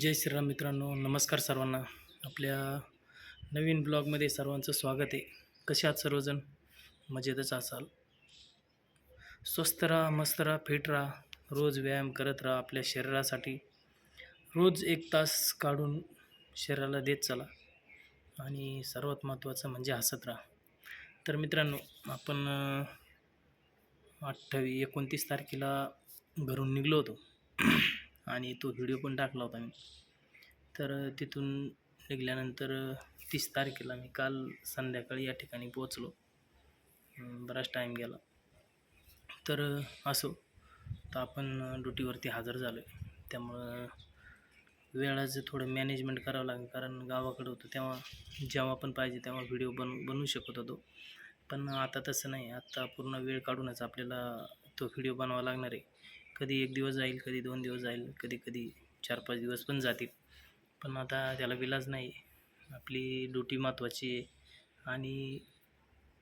जय श्रीराम मित्रांनो नमस्कार सर्वांना. आपल्या नवीन ब्लॉगमध्ये सर्वांचं स्वागत आहे. कसे आहात सर्वजण? मजेतच असाल. स्वस्थ राहा मस्त राहा फिट राहा. रोज व्यायाम करत राहा आपल्या शरीरासाठी. रोज एक तास काढून शरीराला देत चला. आणि सर्वात महत्त्वाचं म्हणजे हसत राहा. तर मित्रांनो आपण अठ्ठावीस एकोणतीस तारखेला घरून निघलो होतो. आणि तो व्हिडिओ पण टाकला होता मी. तर तिथून निघाल्यानंतर तीस तारखेला मी काल संध्याकाळी या ठिकाणी पोचलो बराच टाईम गेला. तर असो तर आपण ड्युटीवरती हजर झालो आहे त्यामुळं वेळाचं थोडं मॅनेजमेंट करावं लागेल. कारण गावाकडं होतं तेव्हा जेव्हा पण पाहिजे तेव्हा व्हिडिओ बन बनवू शकत होतो. पण आता तसं नाही. आता पूर्ण वेळ काढूनच आपल्याला तो व्हिडिओ बनवावा लागणार आहे. कधी एक दिवस जाईल कधी दोन दिवस जाईल कधी कधी चार पाच दिवस पण जातील. पण आता त्याला विलाज नाही आपली ड्युटी महत्त्वाची आहे आणि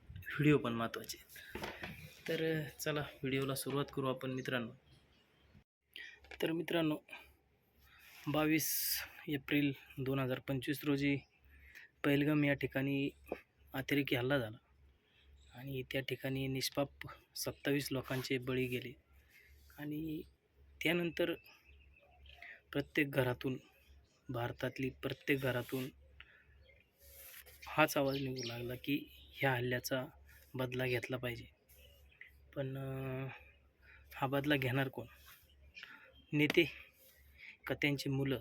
व्हिडिओ पण महत्त्वाचे आहेत. तर चला व्हिडिओला सुरुवात करू आपण मित्रांनो. तर मित्रांनो बावीस एप्रिल दोन हजार पंचवीस रोजी पहिलगाम या ठिकाणी अतिरेकी हल्ला झाला आणि त्या ठिकाणी निष्पाप सत्तावीस लोकांचे बळी गेले. आणि त्यानंतर प्रत्येक घरातून भारतातली प्रत्येक घरातून हाच आवाज निघू लागला की ह्या हल्ल्याचा बदला घेतला पाहिजे. पण हा बदला घेणार कोण? नेते का त्यांची मुलं?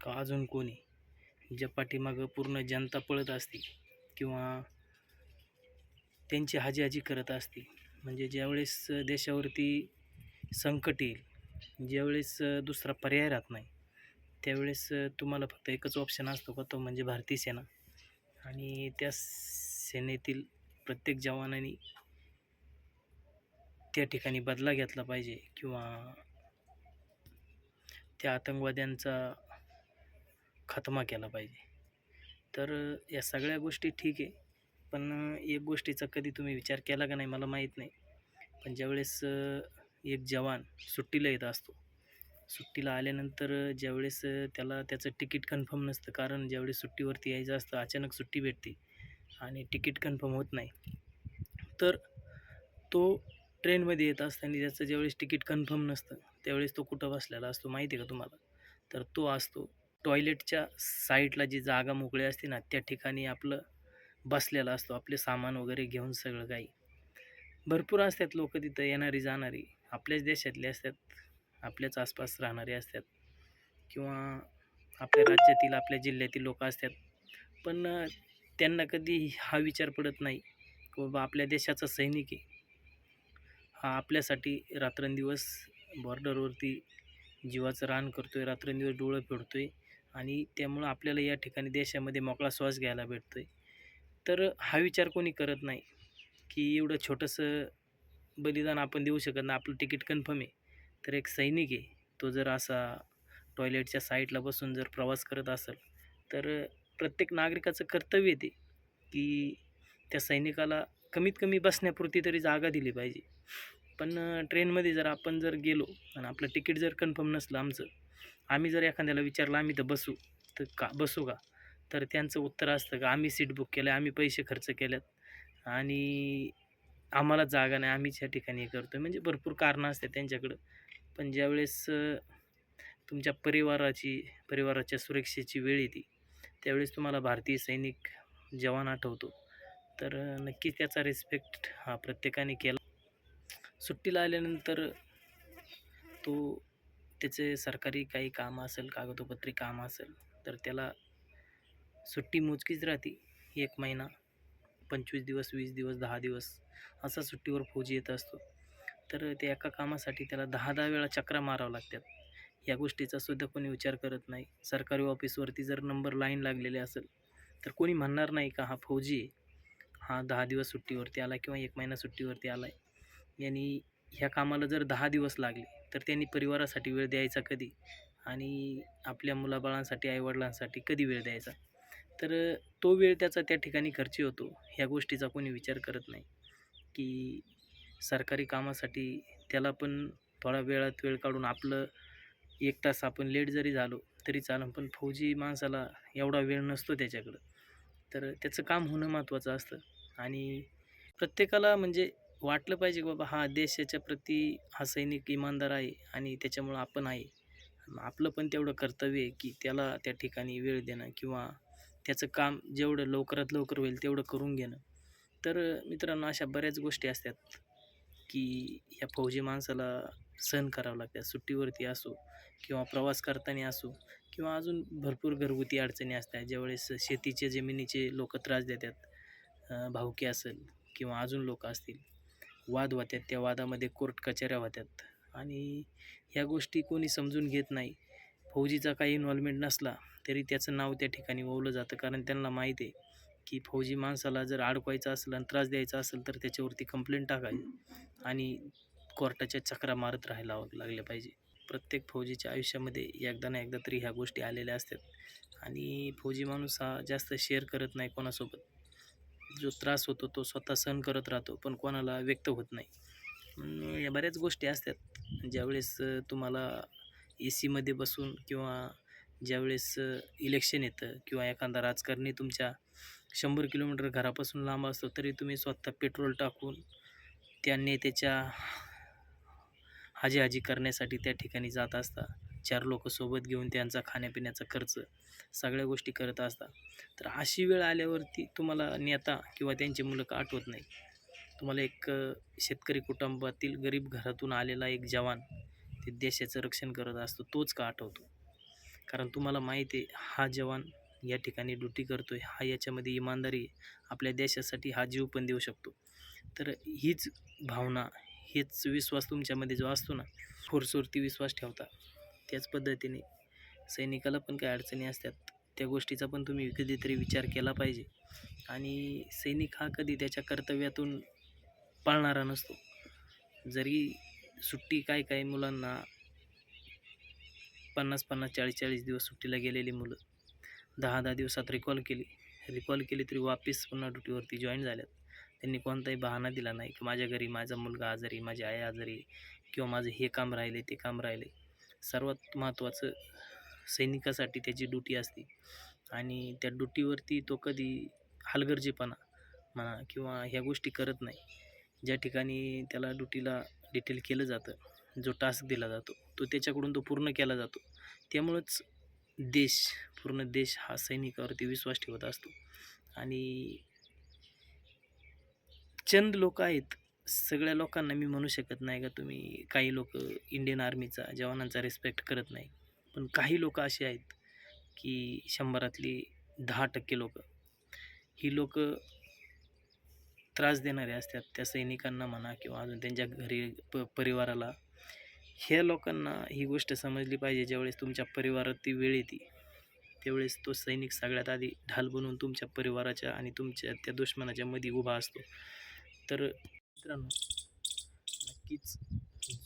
का अजून कोणी? ज्या पाठीमागं पूर्ण जनता पळत असते किंवा त्यांची हाजी हाजी करत असते. म्हणजे ज्यावेळेस देशावरती संकट येईल. ज्यावेळेस दुसरा पर्याय राहत नाही त्यावेळेस तुम्हाला फक्त एकच ऑप्शन असतो का तो म्हणजे भारतीय सेना. आणि त्या सेनेतील प्रत्येक जवानाने त्या ठिकाणी बदला घेतला पाहिजे किंवा त्या आतंकवाद्यांचा खात्मा केला पाहिजे. तर या सगळ्या गोष्टी ठीक आहे पण एक गोष्टीचा कधी तुम्ही विचार केला का नाही मला माहीत नाही. पण ज्यावेळेस एक जवान सुट्टीला येत असतो. सुट्टीला आल्यानंतर ज्यावेळेस त्याला त्याचं तिकीट कन्फर्म नसतं कारण ज्यावेळेस सुट्टीवरती यायचं असतं अचानक सुट्टी भेटते आणि तिकीट कन्फर्म होत नाही. तर तो ट्रेनमध्ये येत असताना त्याचं ज्यावेळेस तिकीट कन्फर्म नसतं त्यावेळेस तो कुठं बसलेला असतो माहिती आहे का तुम्हाला? तर तो असतो टॉयलेटच्या साईडला जी जागा मोकळी असते ना त्या ठिकाणी आपलं बसलेला असतो आपले सामान वगैरे घेऊन सगळं काही. भरपूर असतात लोक तिथं येणारी जाणारी आपल्याच देशातले असतात आपल्याच आसपास राहणारे असतात किंवा आपल्या राज्यातील आपल्या जिल्ह्यातील लोक असतात. पण त्यांना कधी हा विचार पडत नाही की बाबा आपल्या देशाचा सैनिक आहे. हा आपल्यासाठी रात्रंदिवस बॉर्डरवरती जीवाचं रान करतो आहे रात्रंदिवस डोळं फेडतो आहे आणि त्यामुळं आपल्याला या ठिकाणी देशामध्ये मोकळा श्वास घ्यायला भेटतो आहे तर हा विचार कोणी करत नाही की एवढं छोटंसं बलिदान आपण देऊ शकत नाही. आपलं तिकीट कन्फर्म आहे. तर एक सैनिक आहे. तो जर असा टॉयलेटच्या साईडला बसून जर प्रवास करत असेल तर प्रत्येक नागरिकाचं कर्तव्य ते की त्या सैनिकाला कमीत कमी बसण्यापुरती तरी जागा दिली पाहिजे. पण ट्रेनमध्ये जर आपण जर गेलो आणि आपलं तिकीट जर कन्फर्म नसलं आमचं आम्ही जर एखाद्याला विचारलं आम्ही तर बसू? तर का बसू का? तर त्यांचं उत्तर असतं का आम्ही सीट बुक केलं आम्ही पैसे खर्च केल्यात आणि आम्हाला जागा नाही आम्हीच या ठिकाणी हे करतो म्हणजे भरपूर कारणं असतात त्यांच्याकडं. पण ज्यावेळेस तुमच्या परिवाराची परिवाराच्या सुरक्षेची वेळ येते त्यावेळेस तुम्हाला भारतीय सैनिक जवान आठवतो. तर नक्कीच त्याचा रिस्पेक्ट हा प्रत्येकाने केला. सुट्टीला आल्यानंतर तो त्याचे सरकारी काही काम असेल कागदोपत्री काम असेल तर त्याला सुट्टी मोजकीच राहते एक महिना. पंचवीस दिवस वीस दिवस दहा दिवस असा सुट्टीवर फौजी येत असतो. तर त्या एका कामासाठी त्याला दहा दहा वेळा चक्रा मारावं लागतात. या गोष्टीचा सुद्धा कोणी विचार करत नाही. सरकारी ऑफिसवरती जर नंबर लाईन लागलेले असेल तर कोणी म्हणणार नाही का हा फौजी आहे हा दहा दिवस सुट्टीवरती आला किंवा एक महिना सुट्टीवरती आला आहे यांनी ह्या कामाला जर दहा दिवस लागले तर त्यांनी परिवारासाठी वेळ द्यायचा कधी? आणि आपल्या मुलाबाळांसाठी आईवडिलांसाठी कधी वेळ द्यायचा? तर तो वेळ त्याचा त्या ठिकाणी खर्ची होतो. ह्या गोष्टीचा कोणी विचार करत नाही. की सरकारी कामासाठी त्याला पण थोडा वेळात वेळ काढून आपलं एक तास आपण लेट जरी झालो तरी चालेल पण फौजी माणसाला एवढा वेळ नसतो त्याच्याकडं. तर त्याचं काम होणं महत्त्वाचं असतं. आणि प्रत्येकाला म्हणजे वाटलं पाहिजे की बाबा हा देशाच्या प्रती हा सैनिक इमानदार आहे आणि त्याच्यामुळं आपण आहे. आपलं पण तेवढं कर्तव्य आहे की त्याला त्या ठिकाणी वेळ देणं किंवा त्याचं काम जेवढं लवकरात लवकर होईल तेवढं करून घेणं. तर मित्रांनो अशा बऱ्याच गोष्टी असतात की या फौजी माणसाला सहन करावं लागतात सुट्टीवरती असो किंवा प्रवास करताना असो किंवा अजून भरपूर घरगुती अडचणी असतात. ज्यावेळेस शेतीचे जमिनीचे लोक त्रास देतात अं, भावकी असेल किंवा अजून लोक असतील वाद होतात त्या वादामध्ये कोर्ट कचऱ्या होतात. आणि ह्या गोष्टी कोणी समजून घेत नाही फौजीचा काही इन्व्हॉल्वमेंट नसला तरी त्याचं नाव त्या ठिकाणी ओवलं जातं. कारण त्यांना माहीत आहे की फौजी माणसाला जर अडकवायचं असेल आणि त्रास द्यायचा असेल तर त्याच्यावरती कंप्लेंट टाकायची आणि कोर्टाच्या चक्रा मारत राहायला लागल्या पाहिजे. प्रत्येक फौजीच्या आयुष्यामध्ये एकदा ना एकदा तरी ह्या गोष्टी आलेल्या असतात. आणि फौजी माणूस हा जास्त शेअर करत नाही कोणासोबत. जो त्रास होतो तो स्वतः सहन करत राहतो पण कोणाला व्यक्त होत नाही. या बऱ्याच गोष्टी असतात. ज्यावेळेस तुम्हाला ए सीमध्ये बसून किंवा ज्यावेळेस इलेक्शन येतं किंवा एखादा राजकारणी तुमच्या शंभर किलोमीटर घरापासून लांब असतो तरी तुम्ही स्वतः पेट्रोल टाकून त्या नेत्याच्या हाजी हाजी करण्यासाठी त्या ठिकाणी जात असता. चार लोक सोबत घेऊन त्यांचा खाण्यापिण्याचा खर्च सगळ्या गोष्टी करत असता. तर अशी वेळ आल्यावरती तुम्हाला नेता किंवा त्यांची मुलं आठवत नाही तुम्हाला एक शेतकरी कुटुंबातील गरीब घरातून आलेला एक जवान ते देशाचं रक्षण करत असतो तोच का आठवतो? कारण तुम्हाला माहिती आहे हा जवान या ठिकाणी ड्युटी करतो आहे हा याच्यामध्ये इमानदारी आपल्या देशासाठी हा जीव पण देऊ शकतो. तर हीच भावना हेच विश्वास तुमच्यामध्ये जो असतो ना फोर्सवरती विश्वास ठेवता त्याच पद्धतीने सैनिकाला पण काही अडचणी असतात. त्या गोष्टीचा पण तुम्ही कधीतरी विचार केला पाहिजे. आणि सैनिक हा कधी त्याच्या कर्तव्यातून पाळणारा नसतो. जरी सुट्टी काय काय मुलांना? पन्नास पन्नास चाळीस चाळीस दिवस सुट्टीला गेलेली मुलं. दहा दहा दिवसात रिकॉल केली. रिकॉल केली तरी वापस पुन्हा ड्युटीवरती जॉईन झाल्यात. त्यांनी कोणताही बहाणा दिला नाही की माझ्या घरी माझा मुलगा आजारी माझी आई आजारी किंवा माझं हे काम राहिले ते काम राहिले. सर्वात महत्त्वाचं सैनिकासाठी त्याची ड्युटी असते. आणि त्या ड्युटीवरती तो कधी हलगर्जीपणा म्हणा किंवा ह्या गोष्टी करत नाही. ज्या ठिकाणी त्याला ड्युटीला डिटेल केलं जातं जो टास्क दिला जातो तो त्याच्याकडून तो पूर्ण केला जातो. त्यामुळंच देश पूर्ण देश हा सैनिकावरती विश्वास ठेवत असतो. आणि चंद लोक आहेत. सगळ्या लोकांना मी म्हणू शकत नाही का तुम्ही काही लोक इंडियन आर्मीचा जवानांचा रिस्पेक्ट करत नाही. पण काही लोक असे आहेत की शंभरातली दहा टक्के लोक. ही लोक त्रास देणारे असतात त्या सैनिकांना म्हणा किंवा अजून त्यांच्या घरी प परिवाराला. ह्या लोकांना ही गोष्ट समजली पाहिजे ज्यावेळेस तुमच्या परिवारात ती वेळ येते. त्यावेळेस तो सैनिक सगळ्यात आधी ढाल बनवून तुमच्या परिवाराच्या आणि तुमच्या त्या दुश्मनाच्या मध्ये उभा असतो. तर मित्रांनो नक्कीच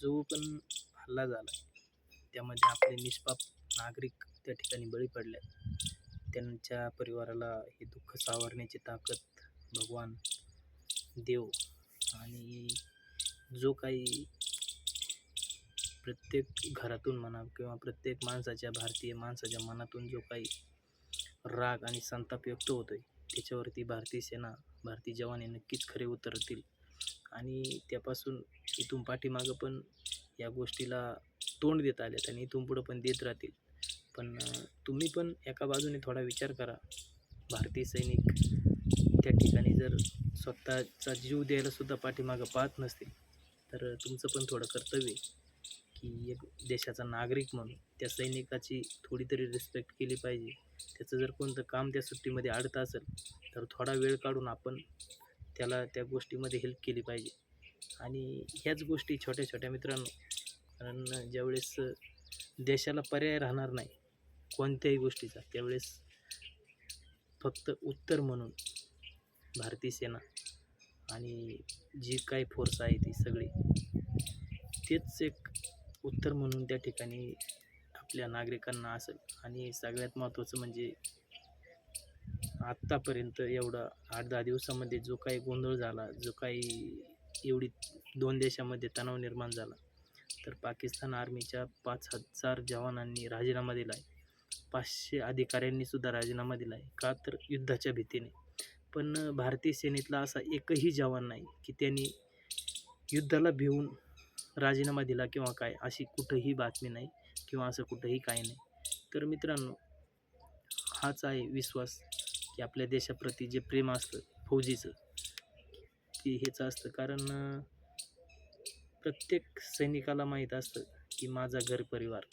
जो पण हल्ला झाला त्यामध्ये आपले निष्पाप नागरिक त्या ठिकाणी बळी पडले त्यांच्या परिवाराला हे दुःख सावरण्याची ताकद भगवान देव. आणि जो काही प्रत्येक घरातून म्हणा किंवा प्रत्येक माणसाच्या भारतीय माणसाच्या मनातून जो काही राग आणि संताप व्यक्त होतो आहे त्याच्यावरती भारतीय सेना भारतीय जवान हे नक्कीच खरे उतरतील. आणि त्यापासून इथून पाठीमागं पण या गोष्टीला तोंड देत आल्यात आणि इथून पुढं पण देत राहतील. पण तुम्ही पण एका बाजूने थोडा विचार करा. भारतीय सैनिक त्या ठिकाणी जर स्वतःचा जीव द्यायला सुद्धा पाठीमागं पाहत नसतील तर तुमचं पण थोडं कर्तव्य की एक देशाचा नागरिक म्हणून त्या सैनिकाची थोडी तरी रिस्पेक्ट केली पाहिजे. त्याचं जर कोणतं काम त्या सुट्टीमध्ये अडत असेल तर थोडा वेळ काढून आपण त्याला त्या गोष्टीमध्ये हेल्प केली पाहिजे. आणि ह्याच गोष्टी छोट्या छोट्या मित्रांनो कारण ज्यावेळेस देशाला पर्याय राहणार नाही कोणत्याही गोष्टीचा त्यावेळेस फक्त उत्तर म्हणून भारतीय सेना आणि जी काही फोर्स आहे ती सगळी तेच एक उत्तर म्हणून त्या ठिकाणी आपल्या नागरिकांना असेल. आणि सगळ्यात महत्त्वाचं म्हणजे आत्तापर्यंत एवढा आठ दहा दिवसामध्ये जो काही गोंधळ झाला जो काही एवढी दोन देशामध्ये तणाव निर्माण झाला तर पाकिस्तान आर्मीच्या पाच हजार जवानांनी राजीनामा दिला आहे पाचशे अधिकाऱ्यांनीसुद्धा राजीनामा दिला आहे का तर युद्धाच्या भीतीने. पण भारतीय सेनेतला असा एकही जवान नाही की त्यांनी युद्धाला भिवून राजीनामा दिला किंवा काय अशी कुठंही बातमी नाही किंवा असं कुठंही काही नाही. तर मित्रांनो हाच आहे विश्वास की आपल्या देशाप्रती जे प्रेम असतं फौजीचं ते हेच असतं. कारण प्रत्येक सैनिकाला माहीत असतं की माझा घर परिवार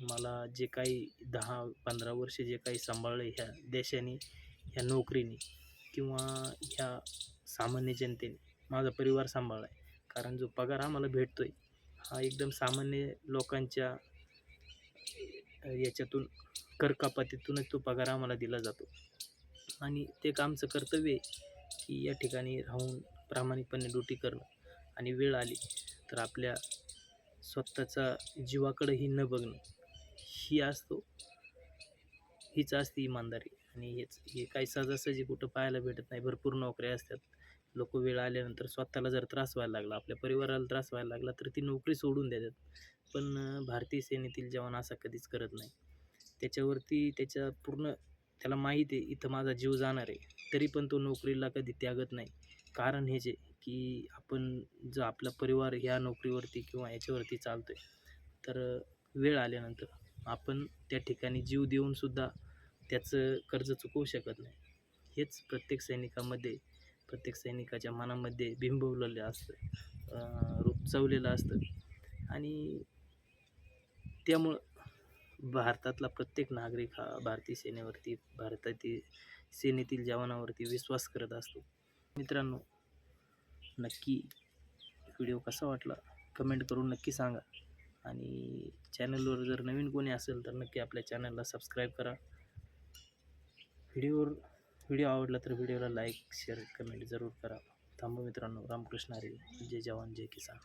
मला जे काही दहा पंधरा वर्ष जे काही सांभाळलं ह्या देशाने ह्या नोकरीने किंवा ह्या सामान्य जनतेने माझा परिवार सांभाळला आहे कारण जो पगार आम्हाला भेटतो आहे हा एकदम सामान्य लोकांच्या याच्यातून करकपातीतूनच तो पगार आम्हाला दिला जातो. आणि ते एक आमचं कर्तव्य आहे की या ठिकाणी राहून प्रामाणिकपणे ड्युटी करणं. आणि वेळ आली तर आपल्या स्वतःचा जीवाकडेही न बघणं ही असतो हीच असते इमानदारी. आणि हेच हे काही सहजासहजी कुठं पाहायला भेटत नाही. भरपूर नोकऱ्या असतात. लोक वेळ आल्यानंतर स्वतःला जर त्रास व्हायला लागला आपल्या परिवाराला त्रास व्हायला लागला तर ती नोकरी सोडून देतात. पण भारतीय सेनेतील जवान असा कधीच करत नाही. त्याच्यावरती त्याच्या पूर्ण त्याला माहीत आहे इथं माझा जीव जाणार आहे. तरी पण तो नोकरीला कधी त्यागत नाही. कारण हे जे की आपण जो आपला परिवार ह्या नोकरीवरती किंवा याच्यावरती चालतो आहे तर वेळ आल्यानंतर आपण त्या ठिकाणी जीव देऊनसुद्धा त्याचं कर्ज चुकवू शकत नाही. हेच प्रत्येक सैनिकामध्ये प्रत्येक सैनिकाच्या मनामध्ये बिंबवलेलं असतं. रुपचवलेलं असतं. आणि त्यामुळं भारतातला प्रत्येक नागरिक हा भारतीय सेनेवरती भारतातील सेनेतील जवानावरती विश्वास करत असतो. मित्रांनो नक्की व्हिडिओ कसा वाटला? कमेंट करून नक्की सांगा. आणि चॅनलवर जर नवीन कोणी असेल तर नक्की आपल्या चॅनलला सबस्क्राईब करा. व्हिडिओवर व्हिडिओ आवडला तर व्हिडिओला लाईक शेअर कमेंट जरूर करा. थांबा मित्रांनो रामकृष्ण हरी जय जवान जय किसान.